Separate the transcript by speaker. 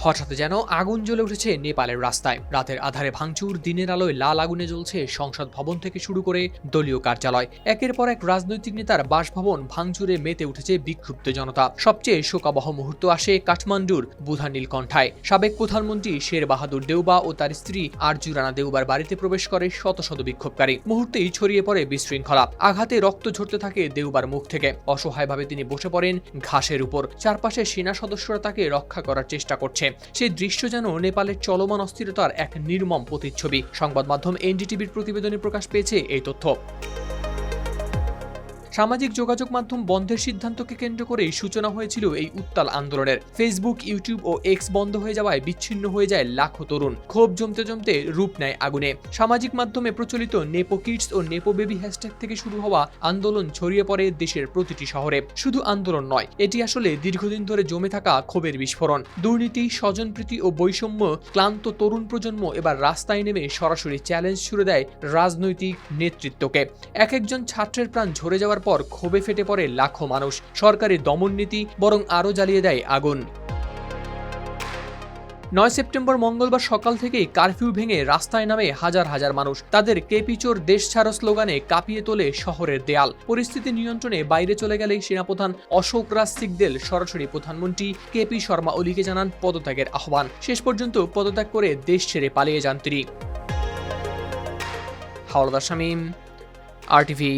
Speaker 1: হঠাৎ যেন আগুন জ্বলে উঠেছে নেপালের রাস্তায়। রাতের আধারে ভাঙচুর, দিনের আলোয় লাল আগুনে জ্বলছে সংসদ ভবন থেকে শুরু করে দলীয় কার্যালয়। একের পর এক রাজনৈতিক নেতার বাসভবন ভাঙচুরে মেতে উঠেছে বিক্ষুব্ধ জনতা। সবচেয়ে শোকাবহ মুহূর্ত আসে কাঠমান্ডুর বুধা নীলকণ্ঠায়। সাবেক প্রধানমন্ত্রী শের বাহাদুর দেউবা ও তার স্ত্রী আরজু রানা দেউবার বাড়িতে প্রবেশ করে শত শত বিক্ষোভকারী। মুহূর্তেই ছড়িয়ে পড়ে বিশৃঙ্খলা। আঘাতে রক্ত ঝরতে থাকে দেউবার মুখ থেকে। অসহায়ভাবে তিনি বসে পড়েন ঘাসের উপর। চারপাশে সেনা সদস্যরা তাকে রক্ষা করার চেষ্টা করছে। সেই দৃশ্য যেন নেপালের চলমান অস্থিরতার এক নির্মম প্রতিচ্ছবি। সংবাদ মাধ্যম এনডিটিভির প্রতিবেদনে প্রকাশ পেয়েছে এই তথ্য। সামাজিক যোগাযোগ মাধ্যম বন্ধের সিদ্ধান্তকে কেন্দ্র করেই সূচনা হয়েছিল এই উত্তাল আন্দোলনের। ফেসবুক ইউটিউব ও এক্স বন্ধ হয়ে যাওয়ায় বিচ্ছিন্ন হয়ে যায় লাখো তরুণ। ক্ষোভ জমতে জমতে রূপ নেয় আগুনে। সামাজিক মাধ্যমে প্রচলিত নেপো কিডস ও নেপো বেবি হ্যাশট্যাগ থেকে শুরু হওয়া আন্দোলন ছড়িয়ে পড়ে দেশের প্রতিটি শহরে। শুধু আন্দোলন নয়, এটি আসলে দীর্ঘদিন ধরে জমে থাকা ক্ষোভের বিস্ফোরণ। দুর্নীতি, স্বজনপ্রীতি ও বৈষম্য, ক্লান্ত তরুণ প্রজন্ম এবার রাস্তায় নেমে সরাসরি চ্যালেঞ্জ ছুড়ে দেয় রাজনৈতিক নেতৃত্বকে। এক একজন ছাত্রের প্রাণ ঝরে যাওয়ার পর ক্ষোভে ফেটে পড়ে লাখো মানুষ। সরকারি দমন নীতি বরং আরও জ্বালিয়ে দেয় আগুন। নয় সেপ্টেম্বর মঙ্গলবার সকাল থেকেই কারফিউ ভেঙে রাস্তায় নামে হাজার হাজার মানুষ। তাদের কেপিচোর দেশ ছাড়ো স্লোগানে কাঁপিয়ে তোলে শহরের দেয়াল। পরিস্থিতি নিয়ন্ত্রণে বাইরে চলে গেলেই সেনাপ্রধান অশোক রাজ সিগদেল সরাসরি প্রধানমন্ত্রী কেপি শর্মা ওলিকে জানান পদত্যাগের আহ্বান। শেষ পর্যন্ত পদত্যাগ করে দেশ ছেড়ে পালিয়ে যান তিনি। হাওলাদার শামীম, আর টিভি